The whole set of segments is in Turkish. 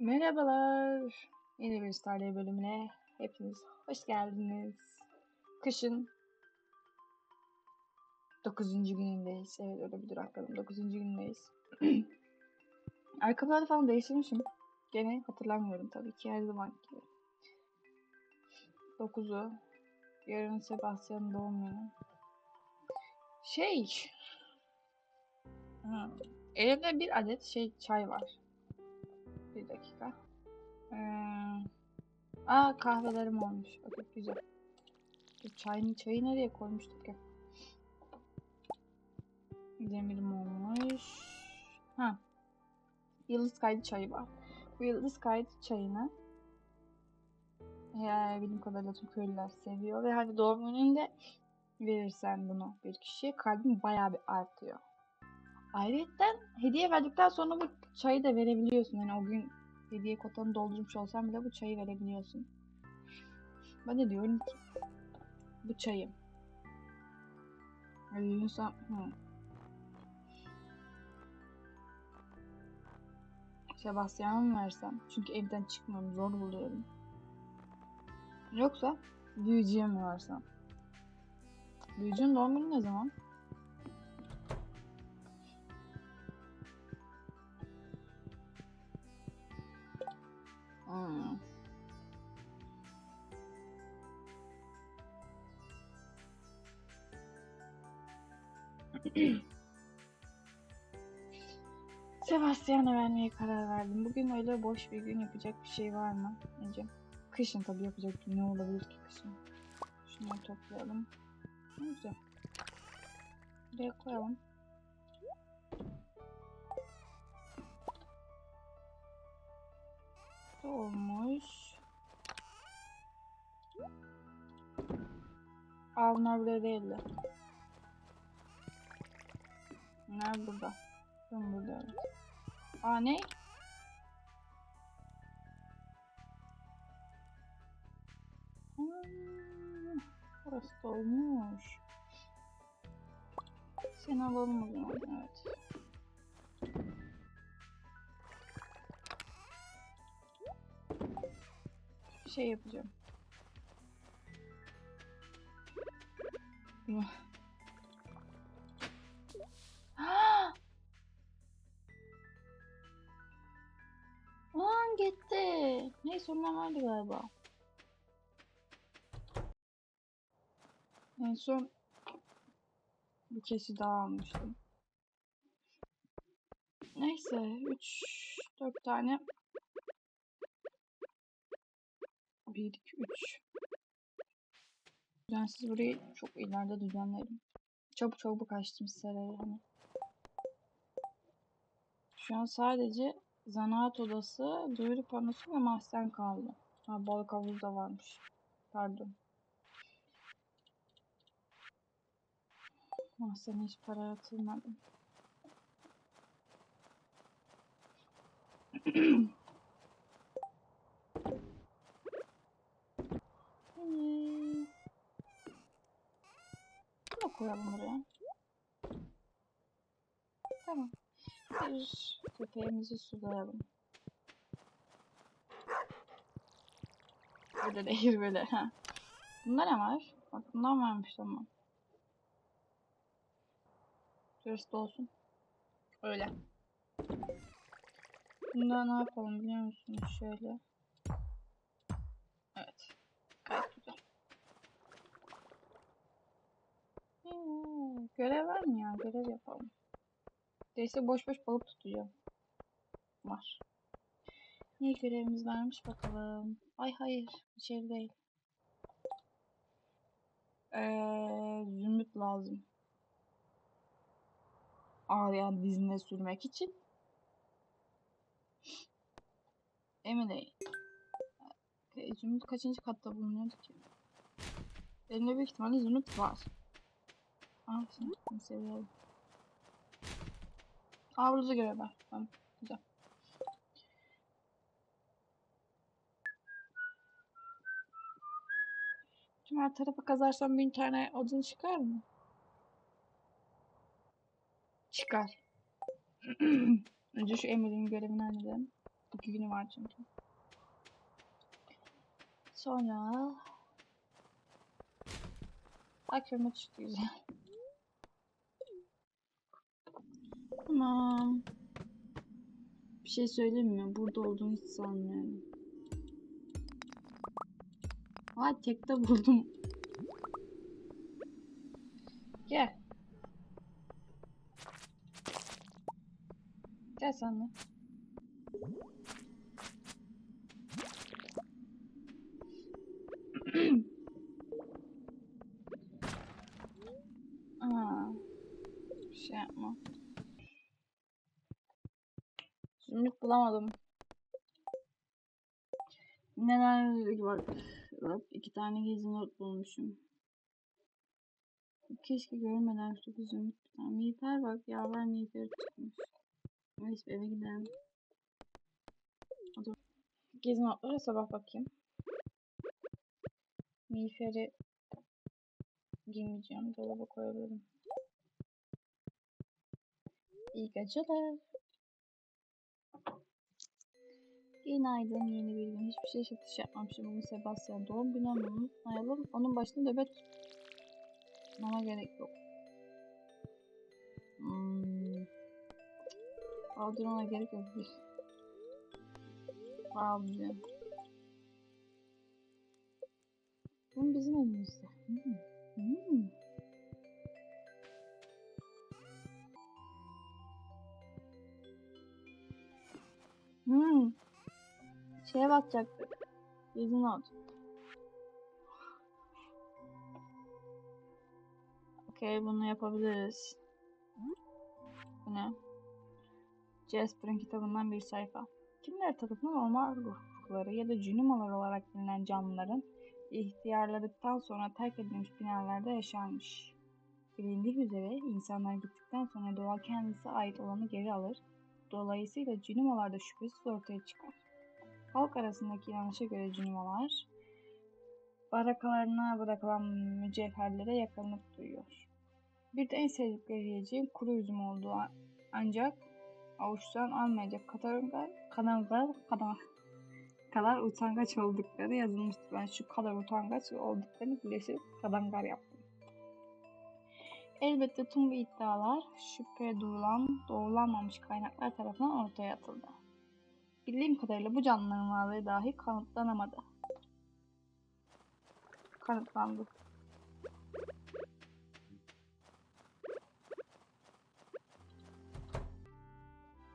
Merhabalar. Yeni bir Stardew bölümüne hepiniz hoş geldiniz. Kışın 9. günündeyiz. Evet öyle bir durakladım. 9. günündeyiz. Ayakkabıları falan değiştirmişim. Gene hatırlamıyorum tabii ki her zaman gibi. 9'u. Yarın Sebastian'ın doğum günü. Şey. Ha, elimde bir adet şey çay var. Dakika. Ee, aa kahvelerim olmuş. Okey güzel. Bu çayını çayı nereye koymuştuk ya? Demirim olmuş. Ha. Yıldız kaydı çayı var. Bu yıldız kaydı çayını eğer bildiğim kadarıyla tüm köylüler seviyor ve hani doğum gününde verirsen bunu bir kişiye kalbin bayağı bir artıyor. Ayrıca hediye verdikten sonra bu çayı da verebiliyorsun. Yani o gün hediye kotanı doldurmuş olsan bile bu çayı verebiliyorsun. Ben de diyorum ki bu çayı veriyorsam hı. Sebastian'a mı versem? Çünkü evden çıkmıyorum. Zor buluyorum. Yoksa büyücüye mi versem? Büyücünün doğum günü ne zaman? Hmm. Sebastian'a vermeye karar verdim. Bugün öyle boş bir gün yapacak bir şey var mı? Önce kışın tabii yapacak ne olabilir ki kışın? Şunları toplayalım. Ne güzel. Buraya koyalım. Bu olmuş. Bunlar buraya değildi. Bunlar burada. Ben burada. Aa ne? Hmm, burası olmuş. Seni alalım o zaman evet. Şey yapacağım. Lan gitti. Neyse ondan vardı galiba. En son bir kesi daha almıştım. Neyse 3 4 tane 1 2 3 Düzensiz burayı çok ileride düzenlerim. Çabuk çabuk açtım serayı hani. Şu an sadece zanaat odası, duyuru panosu ve mahzen kaldı. Ha balık havuzu da varmış. Pardon. Mahzene hiç para yatırmadım. Hmm. Bunu koyalım buraya. Tamam. Bir köpeğimizi sulayalım. Burada değil böyle. Ha. Bunda ne var? Bak bundan varmış tamam. Şurası olsun. Öyle. Bunda ne yapalım biliyor musunuz? Şöyle. Görev var mı ya? Görev yapalım. Neyse boş boş balık tutacağım. Var. Ne görevimiz varmış bakalım. Ay hayır. Bir şey değil. Ee, zümrüt lazım. Ağrıyan dizine sürmek için. Emin değil. Okay, zümrüt kaçıncı katta bulunuyordu ki? Elimde büyük ihtimalle zümrüt var. Şimdi seviyorum. Burada görev var. Tamam. Güzel. Şimdi her tarafa kazarsam bin tane odun çıkar mı? Çıkar. Önce şu Emir'in görevini halledelim. İki günü var çünkü. Sonra... Akşama çıktı güzel. Tamam. Bir şey söyleyeyim mi? Burada olduğunu hiç sanmıyorum. Vay tekte buldum. Gel. Gel sen de. Aa, bir şey yapma. Zümrüt bulamadım. Var? Bak iki tane gizli not bulmuşum. Keşke görmeden şu bir tane. Miğfer bak yaver miğferi çıkmış. Neyse eve gidelim. Gizli notlara sabah bakayım. Miğferi giymeyeceğim. Dolaba koyabilirim. İyi geceler. Günaydın yeni bir gün. Hiçbir şey satış yapmamışım. Bugün Sebastian doğum günü ama unutmayalım. Onun başında nöbet tutmama gerek yok. Hmm. Aldırmama gerek yok. Almayacağım. Bu bizim evimizde. Hmm. Hmm. Hmm. Şeye bakacaktık. Gizli not. Okey bunu yapabiliriz. Bu ne? Jasper'ın kitabından bir sayfa. Kimler tarafından orman ruhları ya da cünümalar olarak bilinen canlıların ihtiyarladıktan sonra terk edilmiş binalarda yaşarmış. Bilindiği üzere insanlar gittikten sonra doğa kendisi ait olanı geri alır. Dolayısıyla cünümalarda şüphesiz ortaya çıkar. Halk arasındaki inanışa göre cünümalar barakalarına bırakılan mücevherlere yakınlık duyuyor. Bir de en sevdikleri yiyeceğin kuru üzüm olduğu ancak avuçtan almayacak kadar kadar kadar kadar utangaç oldukları yazılmıştı. Ben şu kadar utangaç olduklarını birleştirip kadangar yaptım. Elbette tüm bu iddialar şüphe duyulan, doğrulanmamış kaynaklar tarafından ortaya atıldı. Bildiğim kadarıyla bu canlıların varlığı dahi kanıtlanamadı. Kanıtlandı.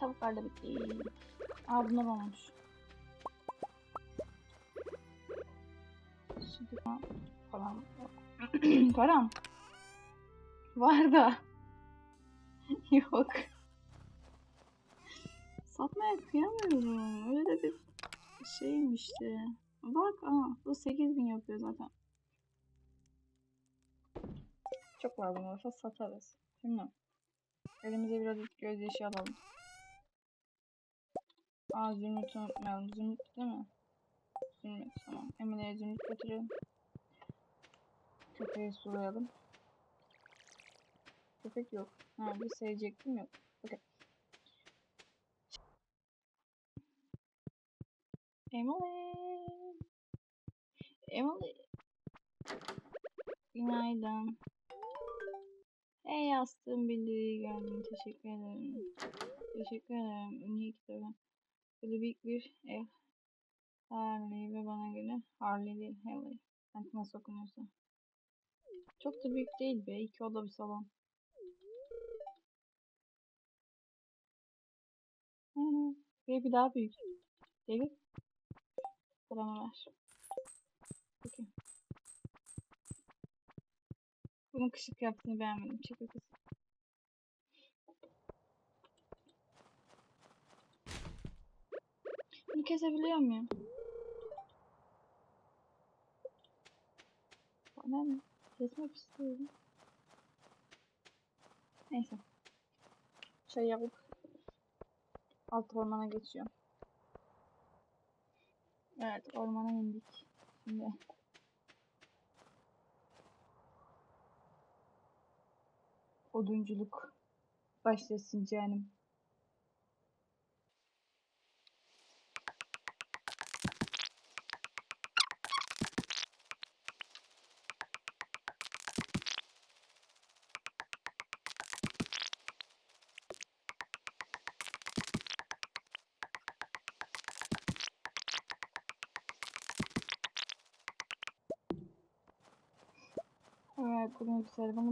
Tavuklar da bitti. Aa bunlar olmuş. Şimdi falan. Param. Var da. yok. Satmaya kıyamıyorum. Öyle de bir şeyim işte. Bak aa bu 8000 yapıyor zaten. Çok bunun olsa satarız. Şimdi elimize biraz gözyaşı alalım. Aa zümrüt unutmayalım. Zümrüt değil mi? Zümrüt tamam. Emine'ye zümrüt götürelim. Köpeği sulayalım. Köpek yok. Ha bir sevecektim yok. Okey. Emily. Emily. Günaydın. Hey yastığım bildiriyi geldin. Teşekkür ederim. Teşekkür ederim. Niye kitabı? Böyle büyük bir ev. Harley ve bana göre Harley değil Haley. Artık nasıl okunuyorsa. Çok da büyük değil be. İki oda bir salon. Ve bir daha büyük. David. Paramı ver. Peki. Bunun kışık yaptığını beğenmedim. Çekil kız. Bunu kesebiliyor muyum? Bana ne? Kesmek istiyorum. Neyse. Şey yapıp alt ormana geçiyorum. Evet ormana indik. Şimdi odunculuk başlasın canım.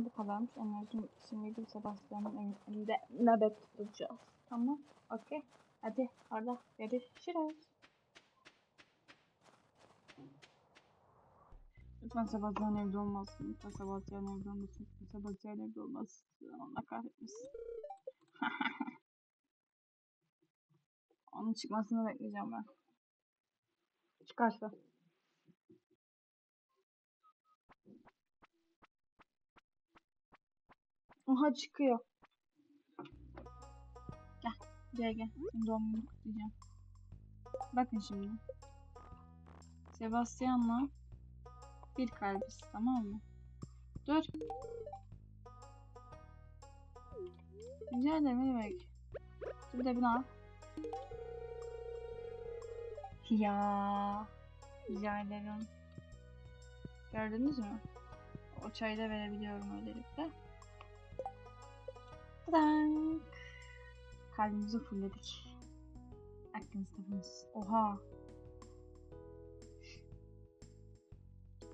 Bu kadarmış. Enerjim şimdi Sebastian'ın elinde nöbet tutacağız. Tamam, okey. Hadi orada görüşürüz. Lütfen Sebastian evde olmasın. Lütfen Sebastian evde olmasın. Lütfen Sebastian evde olmasın. Allah kahretmesin. Onun çıkmasını bekleyeceğim ben. Çıkarsa. Aha çıkıyor. Gel. Gel gel. Senin doğum gününü kutlayacağım. Bakın şimdi. Sebastian'la bir kalbiz tamam mı? Dur. Rica ederim ne demek. Bir de bunu al. Ya. Rica. Gördünüz mü? O çayı da verebiliyorum öylelikle. Tadank. Kalbimizi fullledik. Aklınızda bulunsun. Oha.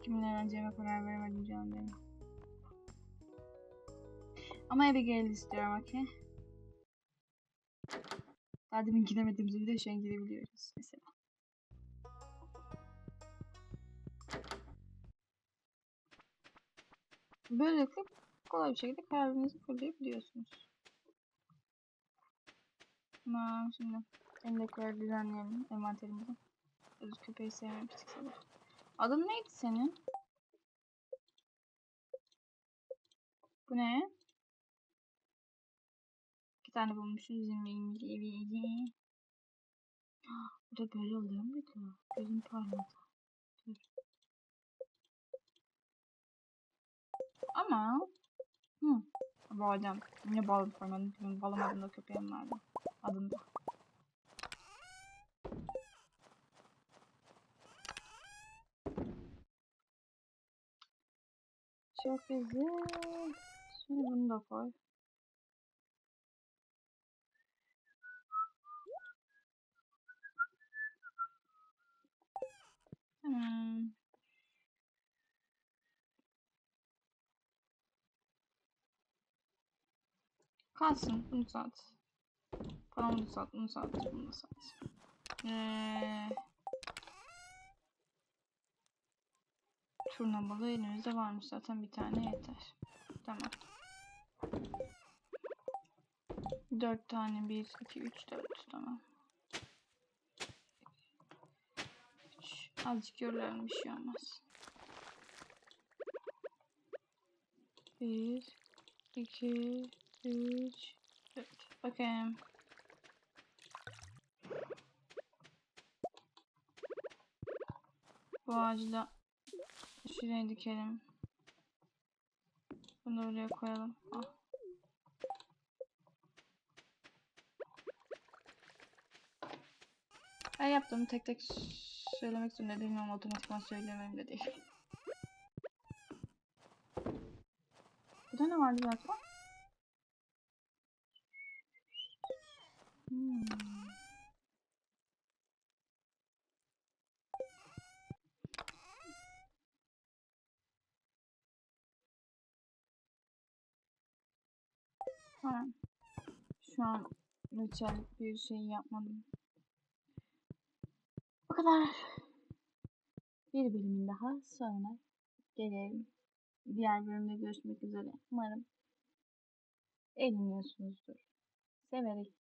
Kiminle eğleneceğime karar veremedim canım benim. Ama Abigail istiyorum okey. Daha demin gidemediğimizi bir de şu an gidebiliyoruz mesela. Böylelikle kolay bir şekilde kalbinizi fulleyebiliyorsunuz. Tamam şimdi elindekileri düzenleyelim envanterimizi. Öz köpeği sevmemiştik sanırım. Adın neydi senin? Bu ne? İki tane bulmuşuz. Bizim evi Bu da böyle oluyor muydu? Gözüm parladı. Dur. Ama Hı. Badem. Niye balım koymadım? Çünkü balım adında köpeğim vardı. Adında. Çok güzel. Şimdi bunu da koy. Tamam. Kalsın. Bunu sat. Tamam bunu sat. Bunu sat. Bunu sat. Ee, turna balığı elimizde varmış. Zaten bir tane yeter. Tamam. 4 tane 1 2 3 4 tamam. 3 azıcık yorulur bir şey olmaz. 1 2 3 4 Bakayım. Bu ağacı da şuraya dikelim. Bunu da buraya koyalım. Ah. Ben yaptığımı tek tek söylemek zorunda değilim ama otomatikman söylemem de değil. Burada ne vardı zaten? Hmm. Şu an reçel bir şey yapmadım. Bu kadar. Bir bölümün daha sonra gelelim. Diğer bölümde görüşmek üzere. Umarım eğleniyorsunuzdur. Severek